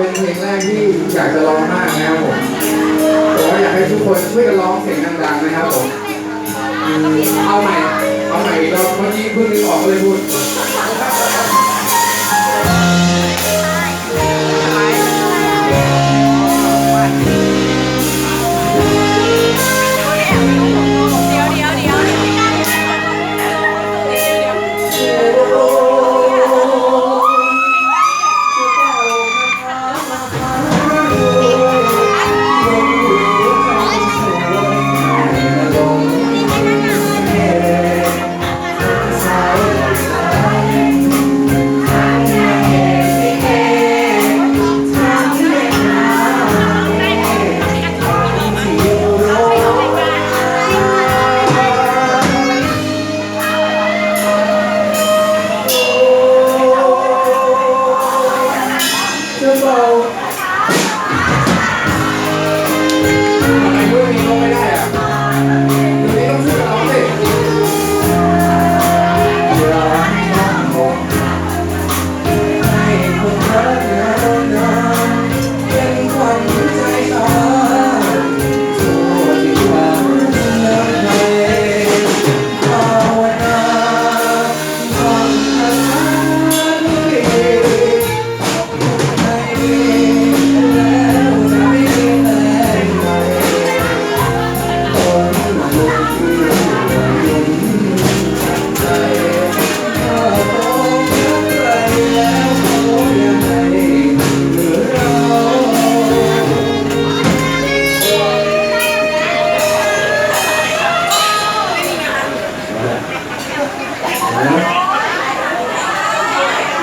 เป็นเพลงแรกที่อยากจะร้องมากนะครับผมผมอยากให้ทุกคนช่วยกันร้องเสียงดังๆนะครับผม เอาใหม่ เอาใหม่เรอบเมื่อกี้เพิ่งนึกออกเลย จ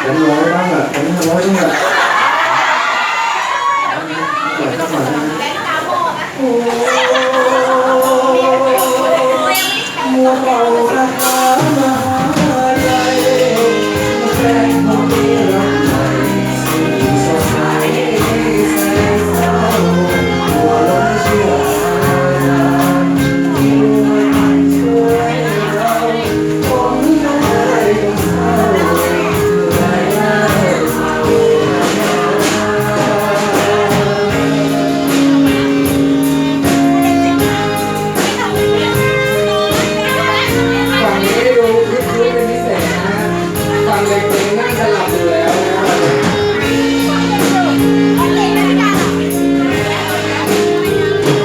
ผมร้องบ้างอะผมร้องบ้างอะ